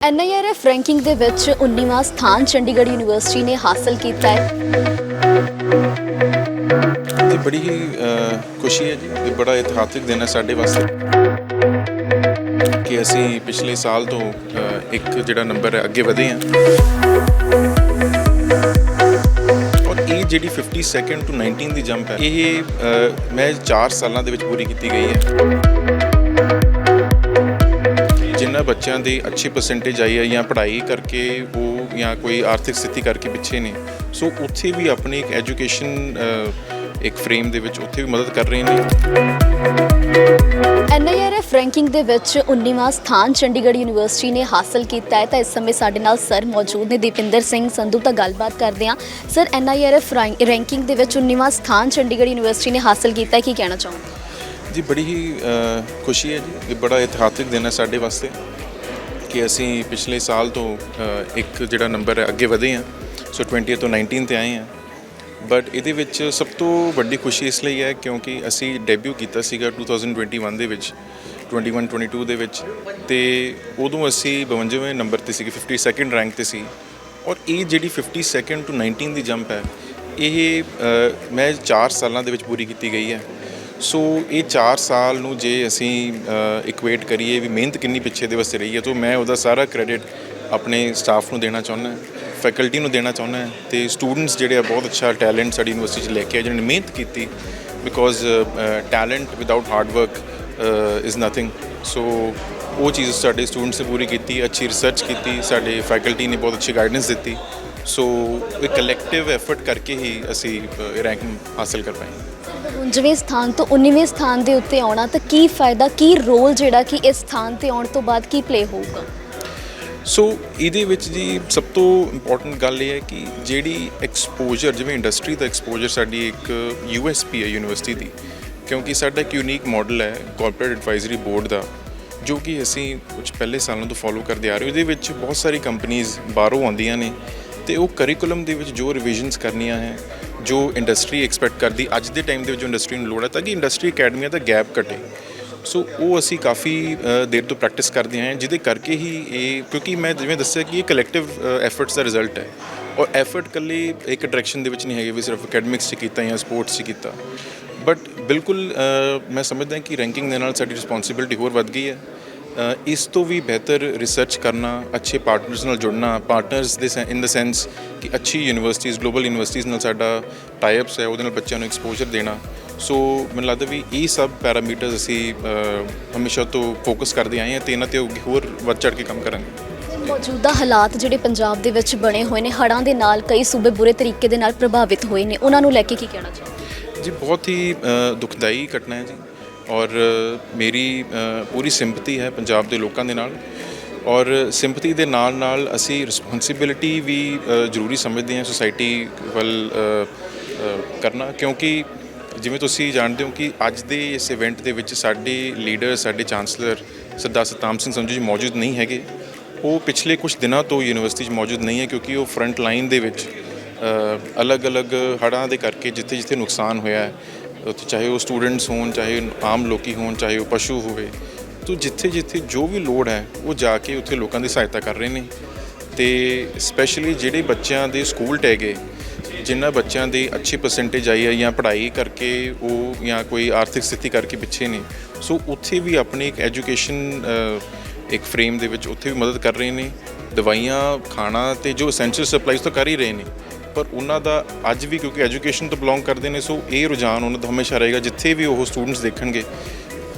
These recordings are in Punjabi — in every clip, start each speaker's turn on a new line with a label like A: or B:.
A: ਐਨਆਈਆਰਐਫ ਰੈਂਕਿੰਗ ਦੇ ਵਿੱਚ 19ਵਾਂ ਸਥਾਨ ਚੰਡੀਗੜ੍ਹ ਯੂਨੀਵਰਸਿਟੀ ਨੇ ਹਾਸਲ ਕੀਤਾ ਹੈ।
B: ਤੇ ਬੜੀ ਹੀ ਅ, ਖੁਸ਼ੀ ਹੈ ਜੀ ਇਹ ਬੜਾ ਇਤਿਹਾਸਿਕ ਦਿਨ ਹੈ ਸਾਡੇ ਵਾਸਤੇ। ਕਿ ਅਸੀਂ ਪਿਛਲੇ ਸਾਲ ਤੋਂ ਅ, ਇੱਕ ਜਿਹੜਾ ਨੰਬਰ ਹੈ ਅੱਗੇ ਵਧੇ ਹਾਂ। ਔਰ ਇਹ ਜਿਹੜੀ 52nd ਟੂ 19 ਦੀ ਜੰਪ ਹੈ ਇਹ ਅ, ਮੈਂ 4 ਸਾਲਾਂ ਦੇ ਵਿੱਚ ਪੂਰੀ ਕੀਤੀ ਗਈ ਹੈ। ਬੱਚਿਆਂ ਦੀ ਅੱਛੀ ਪਰਸੈਂਟੇਜ ਆਈ ਹੈ ਜਾਂ ਪੜ੍ਹਾਈ ਕਰਕੇ ਉਹ ਜਾਂ ਕੋਈ ਆਰਥਿਕ ਸਥਿਤੀ ਕਰਕੇ ਪਿੱਛੇ ਨੇ। ਸੋ ਉੱਥੇ ਵੀ ਆਪਣੀ ਇੱਕ ਐਜੂਕੇਸ਼ਨ ਇੱਕ ਫਰੇਮ ਦੇ ਵਿੱਚ ਉੱਥੇ ਵੀ ਮਦਦ ਕਰ ਰਹੇ ਨੇ।
A: ਐਨਆਈਆਰਐਫ ਰੈਂਕਿੰਗ ਦੇ ਵਿੱਚ 19ਵਾਂ ਸਥਾਨ ਚੰਡੀਗੜ੍ਹ ਯੂਨੀਵਰਸਿਟੀ ਨੇ ਹਾਸਲ ਕੀਤਾ ਹੈ। ਤਾਂ ਇਸ ਸਮੇਂ ਸਾਡੇ ਨਾਲ ਸਰ ਮੌਜੂਦ ਨੇ ਦੀਪਿੰਦਰ ਸਿੰਘ ਸੰਧੂ ਤਾਂ ਗੱਲਬਾਤ ਕਰਦੇ ਹਾਂ। ਸਰ ਐਨਆਈਆਰਐਫ ਰੈਂਕਿੰਗ ਦੇ ਵਿੱਚ 19ਵਾਂ ਸਥਾਨ ਚੰਡੀਗੜ੍ਹ ਯੂਨੀਵਰਸਿਟੀ ਨੇ ਹਾਸਲ ਕੀਤਾ ਹੈ। ਕੀ ਕਹਿਣਾ ਚਾਹੋਗੇ?
B: ਜੀ ਬੜੀ ਹੀ ਖੁਸ਼ੀ ਹੈ ਜੀ। ਇਹ ਬੜਾ ਇਤਿਹਾਸਿਕ ਦਿਨ ਹੈ ਸਾਡੇ ਵਾਸਤੇ। ਕਿ ਅਸੀਂ ਪਿਛਲੇ ਸਾਲ ਤੋਂ ਇੱਕ ਜਿਹੜਾ ਨੰਬਰ ਹੈ, ਅੱਗੇ ਵਧੇ ਹਾਂ। ਸੋ 20 ਤੋਂ 19 ਤੇ ਆਏ ਹਾਂ। ਬਟ ਇਹਦੇ ਵਿੱਚ ਸਭ ਤੋਂ ਵੱਡੀ ਖੁਸ਼ੀ ਇਸ ਲਈ ਹੈ ਕਿਉਂਕਿ ਅਸੀਂ ਡੈਬਿਊ ਕੀਤਾ ਸੀਗਾ 2021 ਦੇ ਵਿੱਚ 21 22 ਦੇ ਵਿੱਚ। ਤੇ ਉਦੋਂ ਅਸੀਂ 52ਵੇਂ ਨੰਬਰ ਤੇ ਸੀਗੇ 52nd ਰੈਂਕ ਤੇ ਸੀ। ਔਰ ਇਹ ਜਿਹੜੀ 52nd ਟੂ 19 ਦੀ ਜੰਪ ਹੈ, ਇਹ ਮੈਂ 4 ਸਾਲਾਂ ਦੇ ਵਿੱਚ ਪੂਰੀ ਕੀਤੀ ਗਈ ਹੈ। ਸੋ ਇਹ 4 ਸਾਲ ਨੂੰ ਜੇ ਅਸੀਂ ਇਕੁਏਟ ਕਰੀਏ ਵੀ ਮਿਹਨਤ ਕਿੰਨੀ ਪਿੱਛੇ ਦੇ ਵਾਸਤੇ ਰਹੀ ਹੈ, ਤਾਂ ਮੈਂ ਉਹਦਾ ਸਾਰਾ ਕ੍ਰੈਡਿਟ ਆਪਣੇ ਸਟਾਫ ਨੂੰ ਦੇਣਾ ਚਾਹੁੰਦਾ ਫੈਕਲਟੀ ਨੂੰ ਦੇਣਾ ਚਾਹੁੰਦਾ ਤੇ ਸਟੂਡੈਂਟਸ ਜਿਹੜੇ ਆ ਬਹੁਤ ਅੱਛਾ ਟੈਲੈਂਟ ਸਾਡੀ ਯੂਨੀਵਰਸਿਟੀ 'ਚ ਲੈ ਕੇ ਆਏ, ਜਿਹਨਾਂ ਨੇ ਮਿਹਨਤ ਕੀਤੀ because talent without hard work is nothing so ਉਹ ਚੀਜ਼ ਸਾਡੇ ਸਟੂਡੈਂਟਸ ਨੇ ਪੂਰੀ ਕੀਤੀ, ਅੱਛੀ ਰਿਸਰਚ ਕੀਤੀ, ਸਾਡੇ ਫੈਕਲਟੀ ਨੇ ਬਹੁਤ ਅੱਛੀ ਗਾਈਡੈਂਸ ਦਿੱਤੀ। ਸੋ ਇਹ ਕਲੈਕਟਿਵ ਐਫਰਟ ਕਰਕੇ ਹੀ ਅਸੀਂ ਰੈਂਕ ਹਾਸਲ ਕਰ ਪਾਏ।
A: 19ਵੇਂ ਸਥਾਨ ਤੋਂ 19ਵੇਂ ਸਥਾਨ ਦੇ ਉੱਤੇ ਆਉਣਾ, ਤਾਂ ਕੀ ਫਾਇਦਾ, ਕੀ ਰੋਲ ਜਿਹੜਾ ਕਿ ਇਸ ਸਥਾਨ ਤੇ ਆਉਣ ਤੋਂ ਬਾਅਦ ਕੀ ਪਲੇ ਹੋਊਗਾ?
B: ਸੋ ਇਹਦੇ ਵਿੱਚ ਜੀ ਸਭ ਤੋਂ ਇੰਪੋਰਟੈਂਟ ਗੱਲ ਇਹ ਹੈ ਕਿ ਜਿਹੜੀ ਐਕਸਪੋਜ਼ਰ ਜਿਵੇਂ ਇੰਡਸਟਰੀ ਦਾ ਐਕਸਪੋਜ਼ਰ ਸਾਡੀ ਇੱਕ ਯੂਐਸਪੀ ਹੈ ਯੂਨੀਵਰਸਿਟੀ ਦੀ, ਕਿਉਂਕਿ ਸਾਡਾ ਇੱਕ ਯੂਨੀਕ ਮਾਡਲ ਹੈ ਕਾਰਪੋਰੇਟ ਐਡਵਾਈਜ਼ਰੀ ਬੋਰਡ ਦਾ, ਜੋ ਕਿ ਅਸੀਂ ਕੁਝ ਪਹਿਲੇ ਸਾਲਾਂ ਤੋਂ ਫੋਲੋ ਕਰਦੇ ਆ ਰਹੇ ਹਾਂ। ਉਹਦੇ ਵਿੱਚ ਬਹੁਤ ਸਾਰੀ ਕੰਪਨੀਆਂ ਬਾਹਰੋਂ ਆਉਂਦੀਆਂ ਨੇ ਤੇ ਉਹ ਕਰਿਕੂਲਮ ਦੇ ਵਿੱਚ ਜੋ ਰਿਵੀਜ਼ਨਸ ਕਰਨੀਆਂ ਹੈ, ਜੋ ਇੰਡਸਟਰੀ ਐਕਸਪੈਕਟ ਕਰਦੀ, ਅੱਜ ਦੇ ਟਾਈਮ ਦੇ ਵਿੱਚ ਇੰਡਸਟਰੀ ਨੂੰ ਲੋੜ ਹੈ, ਤਾਂ ਕਿ ਇੰਡਸਟਰੀ ਅਕੈਡਮੀਆਂ ਦਾ ਗੈਪ ਘਟੇ। ਸੋ ਉਹ ਅਸੀਂ ਕਾਫੀ ਦੇਰ ਤੋਂ ਪ੍ਰੈਕਟਿਸ ਕਰਦੇ ਆਏ ਹਾਂ, ਜਿਹਦੇ ਕਰਕੇ ਹੀ ਇਹ, ਕਿਉਂਕਿ ਮੈਂ ਜਿਵੇਂ ਦੱਸਿਆ ਕਿ ਇਹ ਕਲੈਕਟਿਵ ਐਫਰਟਸ ਦਾ ਰਿਜ਼ਲਟ ਹੈ। ਔਰ ਐਫਰਟ ਇਕੱਲੇ ਇੱਕ ਡਾਇਰੈਕਸ਼ਨ ਦੇ ਵਿੱਚ ਨਹੀਂ ਹੈਗੇ, ਵੀ ਸਿਰਫ ਅਕੈਡਮਿਕਸ 'ਚ ਕੀਤਾ ਜਾਂ ਸਪੋਰਟਸ 'ਚ ਕੀਤਾ। ਬਟ ਬਿਲਕੁਲ ਮੈਂ ਸਮਝਦਾ ਕਿ ਰੈਂਕਿੰਗ ਦੇ ਨਾਲ ਸਾਡੀ ਰਿਸਪੌਂਸਿਬਿਲਟੀ ਹੋਰ ਵੱਧ ਗਈ ਹੈ। ਇਸ ਤੋਂ ਵੀ ਬਿਹਤਰ ਰਿਸਰਚ ਕਰਨਾ ਅੱਛੇ ਪਾਰਟਨਰਸ ਨਾਲ ਜੁੜਨਾ ਪਾਰਟਨਰਸ ਦੇ ਇਨ ਦ ਸੈਂਸ ਕਿ ਅੱਛੀ ਯੂਨੀਵਰਸਿਟੀਜ਼ ਗਲੋਬਲ ਯੂਨੀਵਰਸਿਟੀਜ਼ ਨਾਲ ਸਾਡਾ ਟਾਈ ਅਪਸ ਹੈ ਉਹਦੇ ਨਾਲ ਬੱਚਿਆਂ ਨੂੰ ਐਕਸਪੋਜ਼ਰ ਦੇਣਾ। ਸੋ ਮੈਨੂੰ ਲੱਗਦਾ ਵੀ ਇਹ ਸਭ ਪੈਰਾਮੀਟਰਸ ਅਸੀਂ ਹਮੇਸ਼ਾ ਤੋਂ ਫੋਕਸ ਕਰਦੇ ਆਏ ਹਾਂ ਤੇ ਇਹਨਾਂ ਤੇ ਹੋਰ ਵੱਧ ਚੜ ਕੇ ਕੰਮ ਕਰਾਂਗੇ।
A: ਮੌਜੂਦਾ ਹਾਲਾਤ ਜਿਹੜੇ ਪੰਜਾਬ ਦੇ ਵਿੱਚ ਬਣੇ ਹੋਏ ਨੇ ਹੜ੍ਹਾਂ ਦੇ ਨਾਲ ਕਈ ਸੂਬੇ ਬੁਰੇ ਤਰੀਕੇ ਦੇ ਨਾਲ ਪ੍ਰਭਾਵਿਤ ਹੋਏ ਨੇ ਉਹਨਾਂ ਨੂੰ ਲੈ ਕੇ ਕੀ ਕਹਿਣਾ ਚਾਹੋਗੇ?
B: ਜੀ ਬਹੁਤ ਹੀ ਦੁਖਦਾਈ ਘਟਨਾ ਹੈ ਜੀ। ਔਰ ਮੇਰੀ ਪੂਰੀ ਸਿੰਪਥੀ ਹੈ ਪੰਜਾਬ ਦੇ ਲੋਕਾਂ ਦੇ ਨਾਲ। ਔਰ ਸਿੰਪਥੀ ਦੇ ਨਾਲ ਨਾਲ ਅਸੀਂ ਰਿਸਪੌਂਸਿਬਿਲਿਟੀ ਵੀ ਜ਼ਰੂਰੀ ਸਮਝਦੇ ਹਾਂ ਸੁਸਾਇਟੀ ਵੱਲ ਕਰਨਾ। ਕਿਉਂਕਿ ਜਿਵੇਂ ਤੁਸੀਂ ਜਾਣਦੇ ਹੋ ਕਿ ਅੱਜ ਦੇ ਇਸ ਇਵੈਂਟ ਦੇ ਵਿੱਚ ਸਾਡੇ ਲੀਡਰ ਸਾਡੇ ਚਾਂਸਲਰ ਸਰਦਾਰ ਸਤਨਾਮ ਸਿੰਘ ਸੰਧੂ ਜੀ ਮੌਜੂਦ ਨਹੀਂ ਹੈਗੇ। ਉਹ ਪਿਛਲੇ ਕੁਝ ਦਿਨਾਂ ਤੋਂ ਯੂਨੀਵਰਸਿਟੀ 'ਚ ਮੌਜੂਦ ਨਹੀਂ ਹੈ ਕਿਉਂਕਿ ਉਹ ਫਰੰਟ ਲਾਈਨ ਦੇ ਵਿੱਚ ਅਲੱਗ-ਅਲੱਗ ਹੜ੍ਹਾਂ ਦੇ ਕਰਕੇ ਜਿੱਥੇ-ਜਿੱਥੇ ਨੁਕਸਾਨ ਹੋਇਆ ਹੈ। ਉੱਥੇ ਚਾਹੇ ਉਹ ਸਟੂਡੈਂਟਸ ਹੋਣ, ਚਾਹੇ ਆਮ ਲੋਕੀ ਹੋਣ, ਚਾਹੇ ਉਹ ਪਸ਼ੂ ਹੋਵੇ, ਤੋ ਜਿੱਥੇ-ਜਿੱਥੇ ਜੋ ਵੀ ਲੋੜ ਹੈ, ਉਹ ਜਾ ਕੇ ਉੱਥੇ ਲੋਕਾਂ ਦੀ ਸਹਾਇਤਾ ਕਰ ਰਹੇ ਨੇ। ਤੇ ਸਪੈਸ਼ਲੀ ਜਿਹੜੇ ਬੱਚਿਆਂ ਦੇ ਸਕੂਲ ਟਹਿ ਗਏ ਜਿਨ੍ਹਾਂ ਬੱਚਿਆਂ ਦੀ ਅੱਛੀ ਪਰਸੈਂਟੇਜ ਆਈ ਹੈ ਜਾਂ ਪੜ੍ਹਾਈ ਕਰਕੇ ਉਹ ਜਾਂ ਕੋਈ ਆਰਥਿਕ ਸਥਿਤੀ ਕਰਕੇ ਪਿੱਛੇ ਨੇ, ਸੋ ਉੱਥੇ ਵੀ ਆਪਣੀ ਇੱਕ ਐਜੂਕੇਸ਼ਨ ਇੱਕ ਫਰੇਮ ਦੇ ਵਿੱਚ ਉੱਥੇ ਵੀ ਮਦਦ ਕਰ ਰਹੇ ਨੇ। ਦਵਾਈਆਂ, ਖਾਣਾ ਤੇ ਜੋ ਐਸੈਂਸ਼ੀਅਲ ਸਪਲਾਈਜ਼ ਤਾਂ ਕਰ ਹੀ ਰਹੇ ਨੇ। ਪਰ ਉਹਨਾਂ ਦਾ ਅੱਜ ਵੀ ਕਿਉਂਕਿ ਐਜੂਕੇਸ਼ਨ ਤੋਂ ਬਿਲੋਂਗ ਕਰਦੇ ਨੇ ਸੋ ਇਹ ਰੁਝਾਨ ਉਹਨਾਂ ਦਾ ਹਮੇਸ਼ਾ ਰਹੇਗਾ। ਜਿੱਥੇ ਵੀ ਉਹ ਸਟੂਡੈਂਟਸ ਦੇਖਣਗੇ,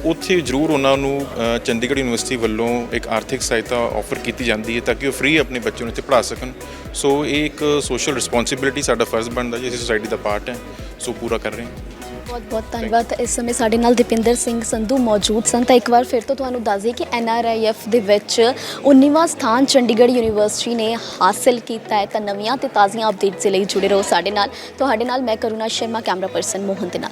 B: ਉੱਥੇ ਜ਼ਰੂਰ ਉਹਨਾਂ ਨੂੰ ਚੰਡੀਗੜ੍ਹ ਯੂਨੀਵਰਸਿਟੀ ਵੱਲੋਂ ਇੱਕ ਆਰਥਿਕ ਸਹਾਇਤਾ ਆਫਰ ਕੀਤੀ ਜਾਂਦੀ ਹੈ ਤਾਂ ਕਿ ਉਹ ਫ੍ਰੀ ਆਪਣੇ ਬੱਚੇ ਨੂੰ ਇੱਥੇ ਪੜ੍ਹਾ ਸਕਣ। ਸੋ ਇਹ ਇੱਕ ਸੋਸ਼ਲ ਰਿਸਪੌਂਸਿਬਿਲਿਟੀ ਸਾਡਾ ਫਰਜ਼ ਬਣਦਾ ਜੀ, ਅਸੀਂ ਸੋਸਾਇਟੀ ਦਾ ਪਾਰਟ ਹੈ ਸੋ ਪੂਰਾ ਕਰ ਰਹੇ ਹਾਂ।
A: ਬਹੁਤ ਬਹੁਤ ਧੰਨਵਾਦ। ਇਸ ਸਮੇਂ ਸਾਡੇ ਨਾਲ ਦੀਪਿੰਦਰ ਸਿੰਘ ਸੰਧੂ ਮੌਜੂਦ ਸਨ। ਤਾਂ ਇੱਕ ਵਾਰ ਫਿਰ ਤੋਂ ਤੁਹਾਨੂੰ ਦੱਸ ਦਈਏ ਕਿ ਐਨਆਰਆਈਐਫ ਦੇ ਵਿੱਚ 19ਵਾਂ ਸਥਾਨ ਚੰਡੀਗੜ੍ਹ ਯੂਨੀਵਰਸਿਟੀ ਨੇ ਹਾਸਲ ਕੀਤਾ ਹੈ। ਤਾਂ ਨਵੀਆਂ ਤੇ ਤਾਜ਼ੀਆਂ ਅਪਡੇਟਸ ਦੇ ਲਈ ਜੁੜੇ ਰਹੋ ਸਾਡੇ ਨਾਲ। ਤੁਹਾਡੇ ਨਾਲ ਮੈਂ ਕਰੁਣਾ ਸ਼ਰਮਾ, ਕੈਮਰਾ ਪਰਸਨ ਮੋਹਨ ਦੇ ਨਾਲ।